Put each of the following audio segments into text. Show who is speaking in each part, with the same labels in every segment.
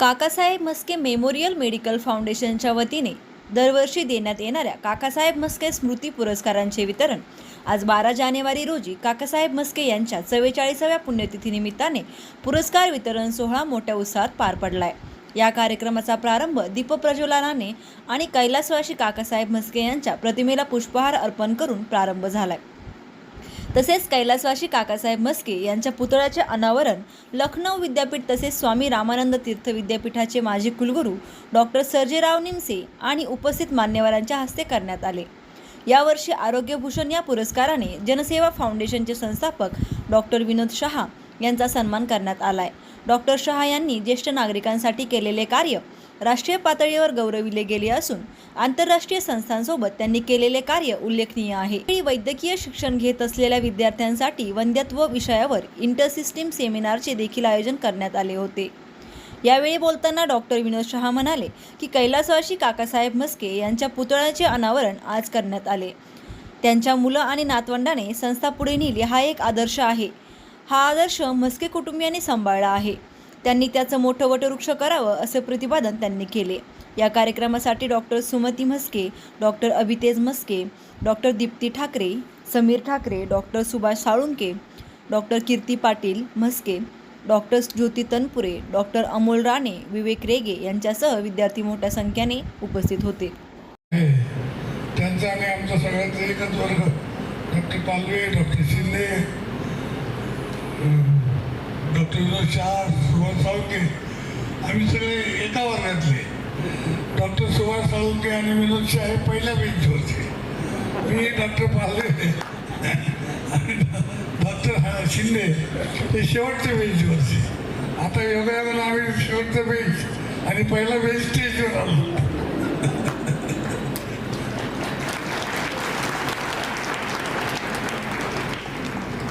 Speaker 1: Kakasaheb Mhaske memorial medical फाउंडेशनच्या वतीने दरवर्षी देण्यात येणाऱ्या काकासाहेब म्हस्के स्मृती पुरस्कारांचे वितरण. आज बारा जानेवारी रोजी काकासाहेब म्हस्के यांच्या चव्वेचाळीसाव्या पुण्यतिथीनिमित्ताने पुरस्कार वितरण सोहळा मोठ्या उत्साहात पार पडलाय. या कार्यक्रमाचा प्रारंभ दीपप्रज्वलनाने आणि कैलासवासी काकासाहेब म्हस्के यांच्या प्रतिमेला पुष्पहार अर्पण करून प्रारंभ झालाय. तसेच कैलासवासी काकासाहेब म्हस्के यांच्या पुतळ्याचे अनावरण लखनौ विद्यापीठ तसेच स्वामी रामानंद तीर्थ विद्यापीठाचे माजी कुलगुरू डॉक्टर सर्जेराव निमसे आणि उपस्थित मान्यवरांच्या हस्ते करण्यात आले. यावर्षी आरोग्यभूषण या पुरस्काराने जनसेवा फाउंडेशनचे संस्थापक डॉक्टर विनोद शहा यांचा सन्मान करण्यात आलाय. डॉक्टर शहा यांनी ज्येष्ठ नागरिकांसाठी केलेले कार्य राष्ट्रीय पातळीवर गौरविले गेले असून आंतरराष्ट्रीय संस्थांसोबत त्यांनी केलेले कार्य उल्लेखनीय आहे. वैद्यकीय शिक्षण घेत असलेल्या विद्यार्थ्यांसाठी वंद्यत्व विषयावर इंटरसिस्टीम सेमिनारचे देखील आयोजन करण्यात आले होते. यावेळी बोलताना डॉक्टर विनोद शहा म्हणाले की कैलासवाशी काकासाहेब म्हस्के यांच्या पुतळ्याचे अनावरण आज करण्यात आले. त्यांच्या मुलं आणि नातवंडाने संस्था पुढे नेली हा एक आदर्श आहे. हा आदर्श म्हस्के कुटुंबियांनी सांभाळला आहे. त्यांनी त्याचं मोठं वटवृक्ष करावं असं प्रतिपादन त्यांनी केले. या कार्यक्रमासाठी doctor Sumati Mhaske doctor Abhitej Mhaske doctor Dipti Thackeray Sameer Thackeray doctor Subhash Salunke doctor Kirti Patil Mhaske doctor Jyoti Tanpure doctor Amol Rane Vivek Rege यांच्यासह विद्यार्थी मोठ्या संख्येने उपस्थित होते.
Speaker 2: त्यांचा आणि आमचा सगळ्यांचा एकच वर्ग. Doctor Palve doctor Shinde doctor Shah Subhash Salunke. आम्ही सगळे एका वर्गातले. डॉक्टर सुभाष साळुंके आणि विनोद शाह हे पहिल्या बेंचवरचे. मी डॉक्टर पालवे. आणि डॉक्टर शिंदे हे शेवटच्या बेंचवरचे. आता योगायोगाला आम्ही शेवटचं बेंच आणि पहिला बेंच स्टेजवर आलो.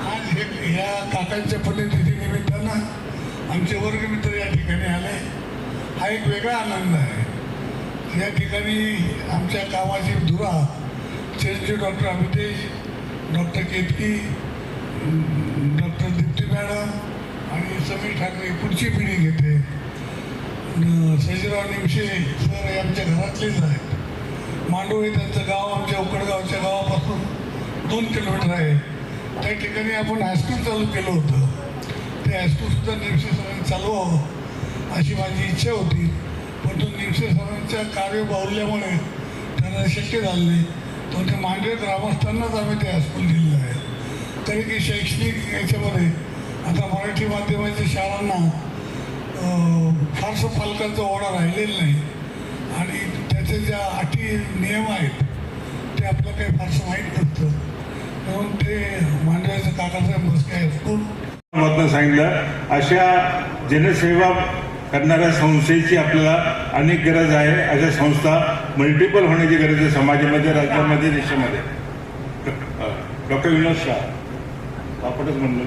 Speaker 2: आज हे या काकांच्या पद्धतीने निमित्तानं आमचे वर्गमित्र या ठिकाणी आले. हा एक वेगळा आनंद आहे. या ठिकाणी आमच्या कामाची धुरा चेंजू doctor Amitesh doctor Ketki doctor Dipti madam आणि समीर ठाकरे पुढची पिढी घेते. सजीराव निमशे सर हे आमच्या घरातलेच आहेत. मांडू हे त्यांचं गाव आमच्या उकडगावच्या गावापासून दोन किलोमीटर आहे. त्या ठिकाणी आपण हायस्कूल चालू केलं होतं. ते हायस्कूलसुद्धा निमसे सरांनी चालवावं अशी माझी इच्छा होती. पण तो निमसे सरांच्या कार्य बाहुल्यामुळे त्यांना शक्य झालं नाही. तर ते मांडवे ग्रामस्थांनाच आम्ही ते हायस्कूल दिलेलं आहे. तरी की शैक्षणिक याच्यामध्ये आता मराठी माध्यमाच्या शाळांना फारसं पालकांचा ओढा राहिलेला नाही. आणि त्याचे ज्या अटी नियम आहेत ते आपलं काही फारसं माहीत नसतं. म्हणून ते मांडव्याचं काकासाहेब मस्के हायस्कूल
Speaker 3: मधनं सांगितलं. अशा जनसेवा करणाऱ्या संस्थेची आपल्याला अनेक गरज आहे. अशा संस्था मल्टिपल होण्याची गरज आहे. समाजामध्ये राज्यामध्ये देशामध्ये. डॉक्टर विनोद शाह. आपणच म्हणलो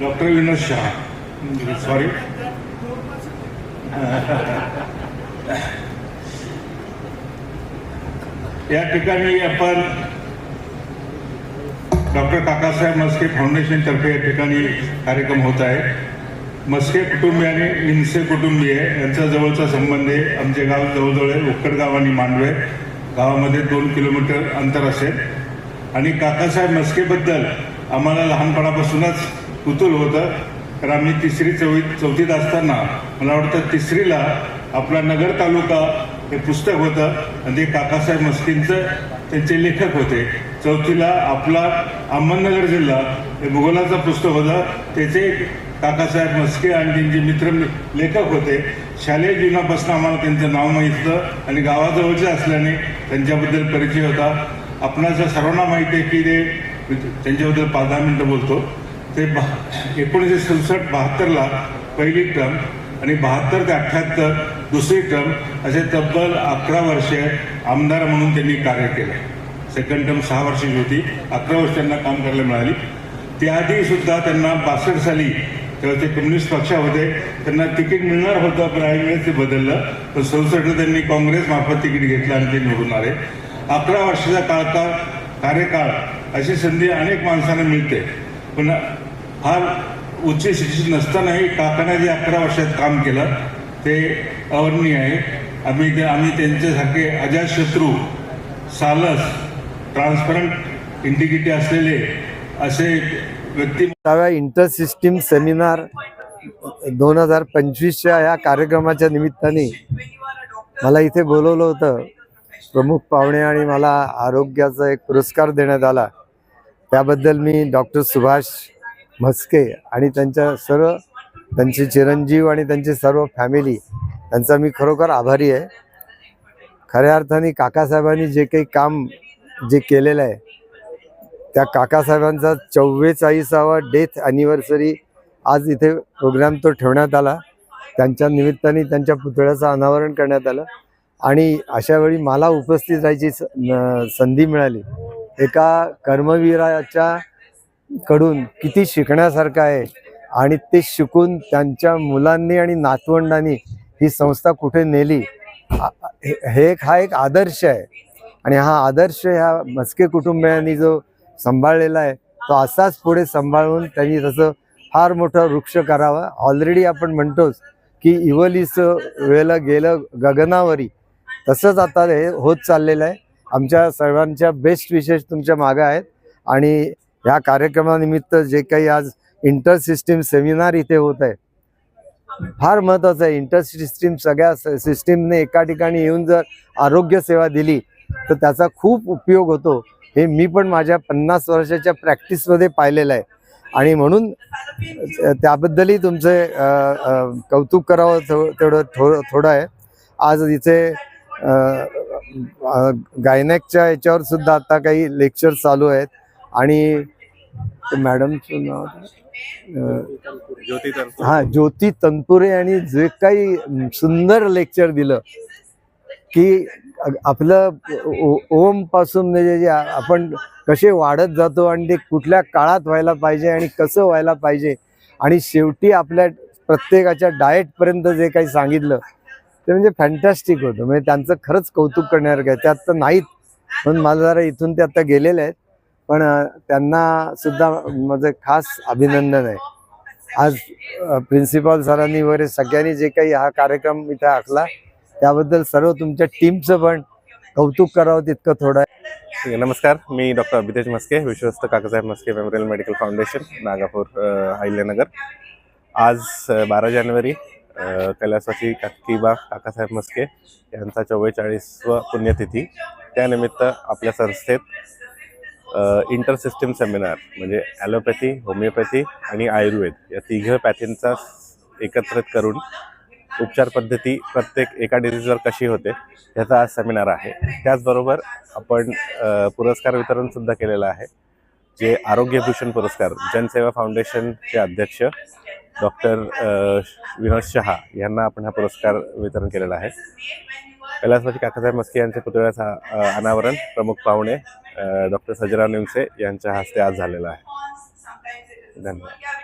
Speaker 3: डॉक्टर विनोद शहा. सॉरी या ठिकाणी आपण डॉक्टर काकासाहेब मस्के फाउंडेशनतर्फे या ठिकाणी कार्यक्रम होत आहे. मस्के कुटुंबियाने इनसे कुटुंबीय यांचा जवळचा संबंध आहे. आमचे गाव जवळजवळ आहे. उक्कडगाव आणि मांडवे. गावामध्ये दोन किलोमीटर अंतर असेल. आणि काकासाहेब मस्केबद्दल आम्हाला लहानपणापासूनच कुतूल होतं. तर आम्ही तिसरी चौथी चौथीत असताना मला वाटतं तिसरीला आपला नगर तालुका हे पुस्तक होतं. आणि ते काकासाहेब मस्कींचं त्यांचे लेखक होते. चौथीला आपला अहमदनगर जिल्हा हे भूगोलाचं पुस्तक होतं. त्याचे काकासाहेब मस्के आणि त्यांचे मित्र लेखक होते. शालेय जीवनापासून आम्हाला त्यांचं नाव माहितलं आणि गावाजवळचे असल्याने त्यांच्याबद्दल परिचय होता. आपणाच्या सर्वांना माहिती आहे की ते त्यांच्याबद्दल पाच दहा मिनटं बोलतो. ते बा एकोणीसशे सदुसष्ट बहात्तरला पहिली टर्म आणि बहात्तर ते अठ्ठ्याहत्तर दुसरी टर्म असे तब्बल अकरा वर्षे आमदार म्हणून त्यांनी कार्य केलं. सेकंड टर्म सहा वर्षाची होती. अकरा वर्ष त्यांना काम करायला मिळाली. त्याआधी सुद्धा त्यांना बासष्ट साली तेव्हा ते कम्युनिस्ट होते त्यांना तिकीट मिळणार होतं पण वेळेस ते बदललं. पण सदुसष्टला त्यांनी काँग्रेस मार्फत तिकीट घेतलं आणि ते निवडून आले. अकरा वर्षाचा काळकाळ कार्यकाळ अशी संधी अनेक माणसांना मिळते. पण फार उच्च शिक्षित नसतानाही काकाने जे अकरा वर्षात काम केलं ते ते अवर्णीय आहे. आम्ही ते आम्ही त्यांच्यासारखे अजातशत्रू सालस ट्रान्सपरंट इंटिग्रिटी असलेले असे व्यक्ती
Speaker 4: दहाव्या इंटर सिस्टीम सेमिनार दोन हजार पंचवीसच्या या कार्यक्रमाच्या निमित्ताने मला इथे बोलवलं होतं. प्रमुख पाहुणे आणि मला आरोग्याचा एक पुरस्कार देण्यात आला. त्याबद्दल मी डॉक्टर सुभाष म्हस्के आणि त्यांच्या सर्व त्यांचे चिरंजीव आणि त्यांची सर्व फॅमिली त्यांचा मी खरोखर आभारी आहे. खऱ्या अर्थाने काकासाहेबांनी जे काही काम जे केलेलं आहे. त्या काकासाहेबांचा चव्वेचाळीसावा डेथ अॅनिव्हर्सरी आज इथे प्रोग्राम तो ठेवण्यात आला. त्यांच्या निमित्ताने त्यांच्या पुतळ्याचं अनावरण करण्यात आलं. आणि अशा वेळी मला उपस्थित राहायची स- न- संधी मिळाली. एका कर्मवीराच्या कडून किती शिकण्यासारखं आहे आणि ते शिकून त्यांच्या मुलांनी आणि नातवंडांनी ही संस्था कुठे नेली? हे हे एक- हा एक आदर्श आहे. आणि हा आदर्श ह्या मस्के कुटुंबियांनी जो सांभाळलेला आहे तो असाच पुढे सांभाळून त्यांनी तसं फार मोठं वृक्ष करावा. ऑलरेडी आपण म्हणतोच की इवलीचं वेळेला गेलं गगनावरी. तसंच आता हे होत चाललेलं आहे. आमच्या सर्वांच्या बेस्ट विशेष तुमच्या मागं आहेत. आणि ह्या कार्यक्रमानिमित्त जे काही आज इंटर सिस्टीम सेमिनार इथे होत आहे फार महत्त्वाचं आहे. इंटर सिस्टीम सगळ्या सिस्टीमने एका ठिकाणी येऊन जर आरोग्य सेवा दिली तर त्याचा खूप उपयोग होतो. हे मी पण माझ्या पन्नास वर्षाच्या प्रॅक्टिसमध्ये पाहिलेलं आहे. आणि म्हणून त्याबद्दलही तुमचे कौतुक करावं तेवढं थो थोडं आहे. आज इथे गायनॅकच्या याच्यावर सुद्धा आता काही लेक्चर चालू आहेत. आणि मॅडमचं नाव हा ज्योती तनपुरे यांनी जे काही सुंदर लेक्चर दिलं की आपलं ओ- ओमपासून म्हणजे जे आपण कसे वाढत जातो आणि ते कुठल्या काळात व्हायला पाहिजे आणि कसं व्हायला पाहिजे. आणि शेवटी आपल्या प्रत्येकाच्या डाएटपर्यंत जे काही सांगितलं ते म्हणजे फॅन्टॅस्टिक होतं. म्हणजे त्यांचं खरंच कौतुक करण्यासारखं आहे. त्यात तर नाहीत. म्हणून माझं जरा इथून ते आता गेलेले आहेत. पण त्यांना सुद्धा माझं खास अभिनंदन आहे. आज प्रिन्सिपॉल सरांनी वगैरे सगळ्यांनी जे काही हा कार्यक्रम इथे आखला त्याबद्दल सर्व तुमच्या टीमचं पण कौतुक करावं तितकं थोडं आहे.
Speaker 5: ठीक आहे, नमस्कार मी डॉक्टर अभितेश मस्के विश्वस्त Kakasaheb Maske memorial medical foundation Nagapur Ahilyanagar. आज बारा जानेवारी कैलासवासी काकीबा काकासाहेब मस्के यांचा चव्वेचाळीसवा पुण्यतिथी. त्यानिमित्त आपल्या संस्थेत इंटर सिस्टीम सेमिनार म्हणजे ॲलोपॅथी होमिओपॅथी आणि आयुर्वेद या तिघं पॅथींचा एकत्रित करून उपचार पद्धती प्रत्येक एका डिझीजवर कशी होते ह्याचा आज सेमिनार आहे. त्याचबरोबर आपण पुरस्कार वितरणसुद्धा केलेलं आहे जे आरोग्यभूषण पुरस्कार जनसेवा फाउंडेशनचे अध्यक्ष डॉक्टर विनोद शहा यांना आपण हा पुरस्कार वितरण केलेला आहे. कैलासवासी काकासाहेब मस्के यांच्या पुतळ्याचा अनावरण प्रमुख पाहुणे डॉक्टर सजराव निमसे यांच्या हस्ते आज झालेलं आहे. धन्यवाद.